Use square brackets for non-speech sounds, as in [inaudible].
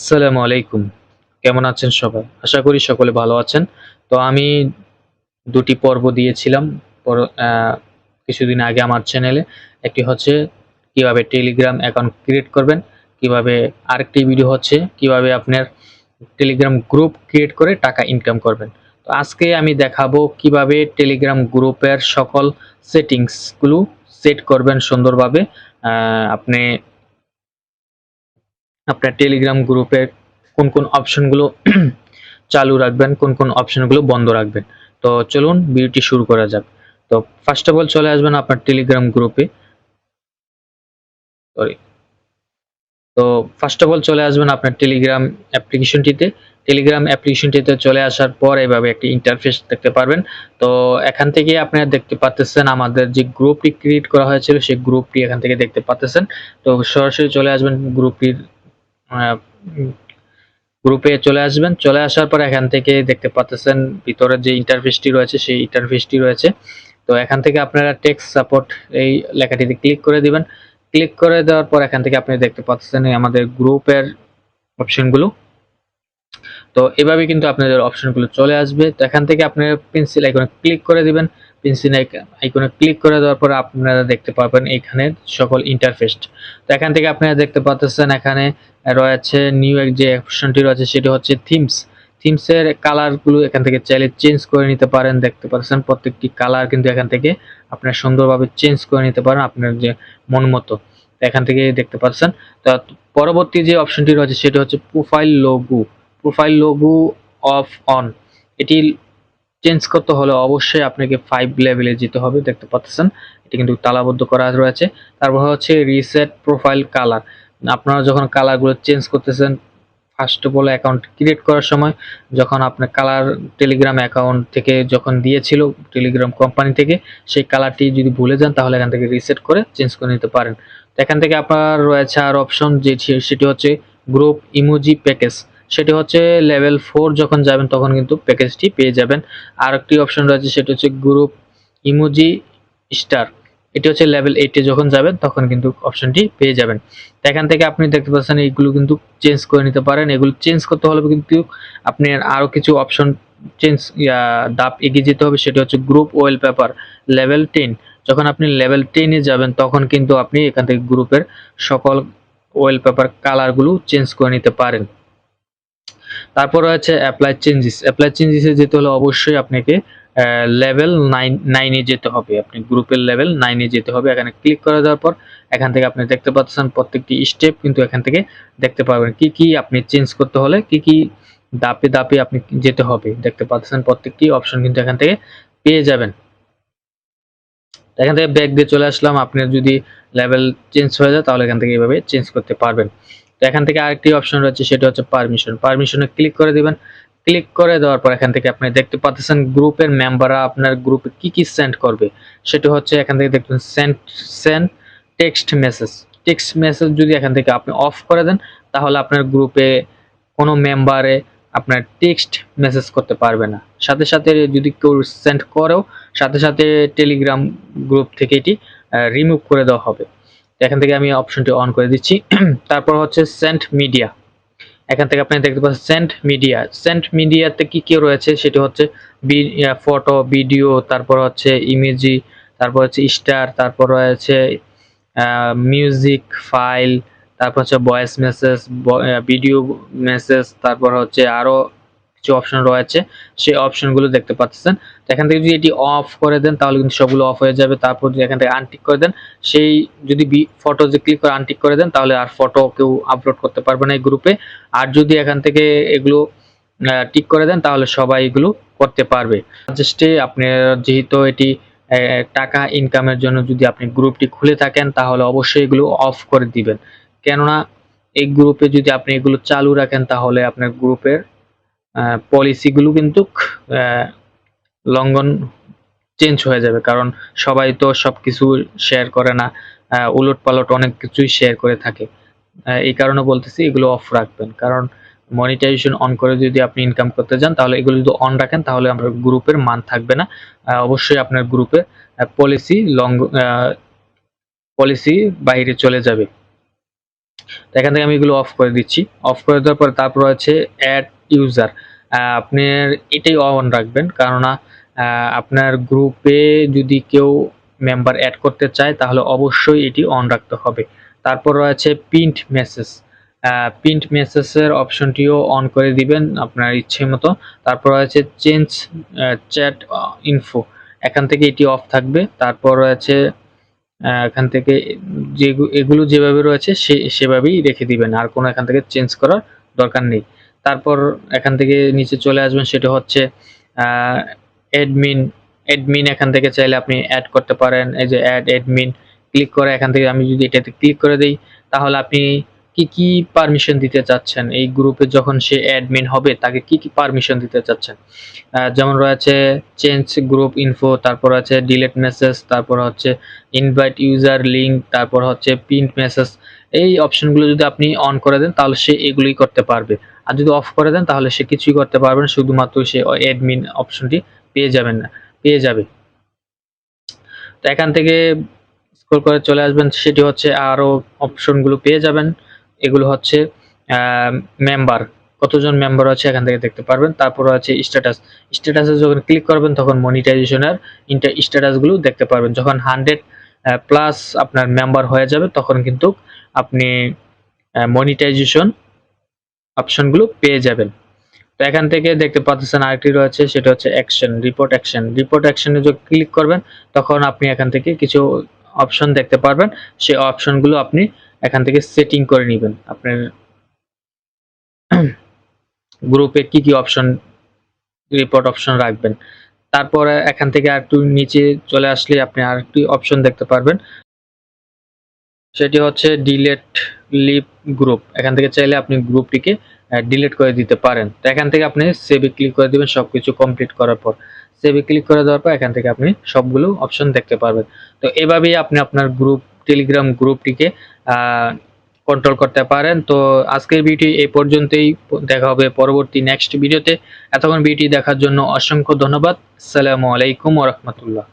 আসসালামু আলাইকুম। কেমন আছেন সবাই? আশা করি সকলে ভালো আছেন। তো আমি দুটি পর্ব দিয়েছিলাম। কিছুদিন আগে আমার চ্যানেলে। একটি হচ্ছে কীভাবে টেলিগ্রাম অ্যাকাউন্ট ক্রিয়েট করবেন, কীভাবে আরেকটি ভিডিও হচ্ছে কীভাবে আপনার টেলিগ্রাম গ্রুপ ক্রিয়েট করে টাকা ইনকাম করবেন। তো আজকে আমি দেখাবো কীভাবে টেলিগ্রাম গ্রুপের সকল সেটিংসগুলো সেট করবেন সুন্দরভাবে। আপনি আপনার টেলিগ্রাম গ্রুপে কোন কোন অপশনগুলো [clears throat] চালু রাখবেন, কোন কোন অপশনগুলো বন্ধ রাখবেন। তো চলুন ভিডিওটি শুরু করা যাক। তো ফার্স্ট অফ অল চলে আসবেন আপনার টেলিগ্রাম গ্রুপে সরি তো ফার্স্ট অফ অল চলে আসবেন আপনার টেলিগ্রাম অ্যাপ্লিকেশনটিতে টেলিগ্রাম অ্যাপ্লিকেশনটিতে চলে আসার পর এভাবে একটি ইন্টারফেস দেখতে পারবেন। তো এখান থেকে আপনারা দেখতে পাচ্ছেন আমাদের যে গ্রুপটি ক্রিয়েট করা হয়েছিল, সেই গ্রুপটি এখান থেকে দেখতে পাচ্ছেন তো সরাসরি চলে আসবেন গ্রুপটির গ্রুপে চলে আসবেন। চলে আসার পর এখান থেকে দেখতে পাচ্ছেন ভিতরে যে ইন্টারফেসটি রয়েছে, সেই ইন্টারফেসটি রয়েছে। তো এখান থেকে আপনারা টেক্সট সাপোর্ট এই লেখাটিতে ক্লিক করে দিবেন। ক্লিক করে দেওয়ার পর এখান থেকে আপনি দেখতে পাচ্ছেন আমাদের গ্রুপের অপশনগুলো তো এভাবে কিন্তু আপনাদের অপশনগুলো চলে আসবে। তো এখান থেকে আপনারা পেন্সিল আইকনে ক্লিক করে দিবেন। পেন্সিল আইকনে ক্লিক করে দেওয়ার পর আপনারা দেখতে পাবেন এখানে সকল ইন্টারফেস তো এখান থেকে আপনারা দেখতে পাচ্ছেন এখানে রয়েছে নিউ এক যে অপশনটি রয়েছে সেটি হচ্ছে থিমস থিমসের কালারগুলো এখান থেকে চাইলে চেঞ্জ করে নিতে পারেন, দেখতে পাচ্ছেন প্রত্যেকটি কালার কিন্তু এখান থেকে আপনার সুন্দরভাবে চেঞ্জ করে নিতে পারেন আপনার যে মন মতো। এখান থেকে দেখতে পাচ্ছেন তো পরবর্তী যে অপশনটি রয়েছে সেটি হচ্ছে profile logo profile logo off on এটি চেঞ্জ করতে হলে অবশ্যই আপনাকে ফাইভ লেভেলে যেতে হবে, দেখতে পাচ্ছেন। এটি কিন্তু তালাবদ্ধ করা রয়েছে। তারপর হচ্ছে রিসেট প্রোফাইল কালার আপনারা যখন কালারগুলো চেঞ্জ করতেছেন first of all account create করার সময়, যখন আপনার কালার টেলিগ্রাম অ্যাকাউন্ট থেকে যখন দিয়েছিল টেলিগ্রাম কোম্পানি থেকে, সেই কালারটি যদি ভুলে যান, তাহলে এখান থেকে রিসেট করে চেঞ্জ করে নিতে পারেন। তো এখান থেকে আপনার রয়েছে আর অপশন যে সেটি হচ্ছে গ্রুপ ইমোজি প্যাকেজ সেটি হচ্ছে লেভেল ফোর যখন যাবেন তখন কিন্তু প্যাকেজটি পেয়ে যাবেন। আর একটি অপশন রয়েছে, সেটি হচ্ছে গ্রুপ ইমোজি স্টার এটি হচ্ছে লেভেল এইটে যখন যাবেন তখন কিন্তু অপশনটি পেয়ে যাবেন। এখান থেকে আপনি দেখতে পাচ্ছেন এইগুলো কিন্তু চেঞ্জ করে নিতে পারেন। এগুলো চেঞ্জ করতে হলে কিন্তু আপনার আরও কিছু অপশন চেঞ্জ ডাপ এগিয়ে যেতে হবে। সেটি হচ্ছে group wall paper level ten যখন আপনি লেভেল টেনে যাবেন তখন কিন্তু আপনি এখান থেকে গ্রুপের সকল ওয়েল পেপার কালারগুলো চেঞ্জ করে নিতে পারেন। তারপর রয়েছে অ্যাপ্লাই চেঞ্জেস অ্যাপ্লাই চেঞ্জেসে যেতে হলে অবশ্যই আপনাকে লেভেল নাইন নাইনে যেতে হবে। আপনি গ্রুপের লেভেল নাইনে যেতে হবে। এখানে ক্লিক করে দেওয়ার পর এখান থেকে আপনি দেখতে পাচ্ছেন প্রত্যেকটি স্টেপ কিন্তু এখান থেকে দেখতে পাবেন। কি কি আপনি চেঞ্জ করতে হলে, কি কি দাপে দাপে আপনি যেতে হবে দেখতে পাচ্ছেন প্রত্যেকটি অপশন কিন্তু এখান থেকে পেয়ে যাবেন। এখান থেকে ব্যাক দিয়ে চলে আসলাম। আপনার যদি লেভেল চেঞ্জ হয়ে যায় তাহলে এখান থেকে এইভাবে চেঞ্জ করতে পারবেন। তো এখান থেকে আরেকটি অপশন রয়েছে, সেটা হচ্ছে পারমিশন পারমিশনে ক্লিক করে দিবেন। ক্লিক করে দেওয়ার পর এখান থেকে আপনি দেখতে পাচ্ছেন গ্রুপের মেম্বাররা আপনার গ্রুপে কি কি সেন্ড করবে। সেটা হচ্ছে এখান থেকে দেখবেন send send text message text message যদি এখান থেকে আপনি অফ করে দেন, তাহলে আপনার গ্রুপে কোনো মেম্বারে আপনার টেক্সট মেসেজ করতে পারবে না। সাথে সাথে যদি কেউ সেন্ড করেও, সাথে সাথে টেলিগ্রাম গ্রুপ থেকে এটি রিমুভ করে দেওয়া হবে। এখান থেকে আমি অপশনটি অন করে দিচ্ছি। [clears throat] তারপর হচ্ছে সেন্ট মিডিয়া এখান থেকে আপনি দেখতে পাচ্ছেন সেন্ট মিডিয়া সেন্ট মিডিয়াতে কি কি রয়েছে? সেটি হচ্ছে ফটো ভিডিও তারপর হচ্ছে ইমেজি তারপর হচ্ছে স্টার তারপর রয়েছে মিউজিক ফাইল তারপর হচ্ছে ভয়েস মেসেজ ভিডিও মেসেজ তারপর হচ্ছে আরও কিছু অপশন রয়েছে, সেই অপশনগুলো দেখতে পাচ্ছেন। এখান থেকে যদি এটি অফ করে দেন, তাহলে কিন্তু সবগুলো অফ হয়ে যাবে। তারপর যদি এখান থেকে আনটিক করে দেন, সেই যদি ফটো যে ক্লিক করে আনটিক করে দেন, তাহলে আর ফটো কেউ আপলোড করতে পারবে না এই গ্রুপে আর যদি এখান থেকে এগুলো টিক করে দেন, তাহলে সবাই এগুলো করতে পারবে। জাস্টে আপনি যেহেতু এটি টাকা ইনকামের জন্য যদি আপনি গ্রুপটি খুলে থাকেন, তাহলে অবশ্যই এগুলো অফ করে দিবেন। কেননা, এই গ্রুপে যদি আপনি এগুলো চালু রাখেন, তাহলে আপনার গ্রুপের পলিসিগুলো কিন্তু লঙ্ঘন চেঞ্জ হয়ে যাবে। কারণ সবাই তো সব কিছু শেয়ার করে না উলট পালট অনেক কিছুই শেয়ার করে থাকে। এই কারণে বলতেছি, এগুলো অফ রাখবেন। কারণ মনিটাইজেশন অন করে যদি আপনি ইনকাম করতে যান, তাহলে এগুলো যদি অন রাখেন, তাহলে আপনার গ্রুপের মান থাকবে না। অবশ্যই আপনার গ্রুপে পলিসি লং পলিসি বাইরে চলে যাবে। তো এখান থেকে আমি এগুলো অফ করে দিচ্ছি। অফ করে দেওয়ার পর তারপর আছে অ্যাড ইউজার আপনার এটাই অন রাখবেন। কেননা আপনার গ্রুপে যদি কেউ মেম্বার অ্যাড করতে চায়, তাহলে অবশ্যই এটি অন রাখতে হবে। তারপর রয়েছে প্রিন্ট মেসেজ প্রিন্ট মেসেজের অপশনটিও অন করে দিবেন আপনার ইচ্ছে মতো। তারপর রয়েছে চেঞ্জ চ্যাট ইনফো এখান থেকে এটি অফ থাকবে। তারপর রয়েছে এখান থেকে যে এগুলো যেভাবে রয়েছে সে, সেভাবেই রেখে দিবেন। আর কোনো এখান থেকে চেঞ্জ করার দরকার নেই। তারপর এখান থেকে নিচে চলে আসবেন, সেটা হচ্ছে অ্যাডমিন অ্যাডমিন এখান থেকে চাইলে আপনি অ্যাড করতে পারেন। এই যে অ্যাড অ্যাডমিন ক্লিক করে এখান থেকে আমি যদি এটাতে ক্লিক করে দিই, তাহলে আপনি কি কি পারমিশন দিতে চাচ্ছেন? এই গ্রুপে যখন সে অ্যাডমিন হবে, তাকে কি কি পারমিশন দিতে চাচ্ছেন? যেমন রয়েছে চেঞ্জ গ্রুপ ইনফো তারপর আছে ডিলেট মেসেজ তারপর হচ্ছে ইনভাইট ইউজার লিঙ্ক তারপর হচ্ছে প্রিন্ট মেসেজ এই অপশনগুলো যদি আপনি অন করে দেন, তাহলে সে এগুলোই করতে পারবে। আর যদি অফ করে দেন, তাহলে সে কিছুই করতে পারবে না, শুধুমাত্র সে অ্যাডমিন অপশনটি পেয়ে যাবেন না, পেয়ে যাবে। তো এখান থেকে স্ক্রল করে চলে আসবেন, সেটি হচ্ছে আরও অপশনগুলো পেয়ে যাবেন। এগুলো হচ্ছে মেম্বার কতজন মেম্বার আছে এখান থেকে দেখতে পারবেন। তারপর আছে স্ট্যাটাস স্ট্যাটাসে যখন ক্লিক করবেন, তখন মনিটাইজেশনের ইন্টার স্ট্যাটাসগুলো দেখতে পারবেন। যখন হান্ড্রেড প্লাস আপনার মেম্বার হয়ে যাবে, তখন কিন্তু আপনি মনিটাইজেশন অপশনগুলো পেয়ে যাবেন। তো এখান থেকে দেখতে পাচ্ছেন আরেকটি রয়েছে, সেটা হচ্ছে অ্যাকশন রিপোর্ট অ্যাকশন রিপোর্ট অ্যাকশনে যখন ক্লিক করবেন, তখন আপনি এখান থেকে কিছু অপশন দেখতে পারবেন। সেই অপশনগুলো আপনি এখান থেকে সেটিং করে নেবেন। আপনার গ্রুপে কি কি অপশন রিপোর্ট অপশন রাখবেন। তারপরে এখান থেকে আর একটু নিচে চলে আসলে আপনি আর একটি অপশন দেখতে পারবেন। সেটি হচ্ছে ডিলেট লিপ গ্রুপ এখান থেকে চাইলে আপনি গ্রুপটিকে ডিলিট করে দিতে পারেন। তো এখান থেকে আপনি সেভে ক্লিক করে দিবেন, সবকিছু কমপ্লিট করার পর। সেভে ক্লিক করে দেওয়ার পর এখান থেকে আপনি সবগুলো অপশন দেখতে পারবেন। তো এভাবেই আপনি আপনার গ্রুপ টেলিগ্রাম গ্রুপটিকে কন্ট্রোল করতে পারেন। তো আজকের ভিডিওটি এই পর্যন্তই। দেখা হবে পরবর্তী নেক্সট ভিডিওতে এতক্ষণ ভিডিওটি দেখার জন্য অসংখ্য ধন্যবাদ। আসসালামু আলাইকুম ওরহমতুল্লাহ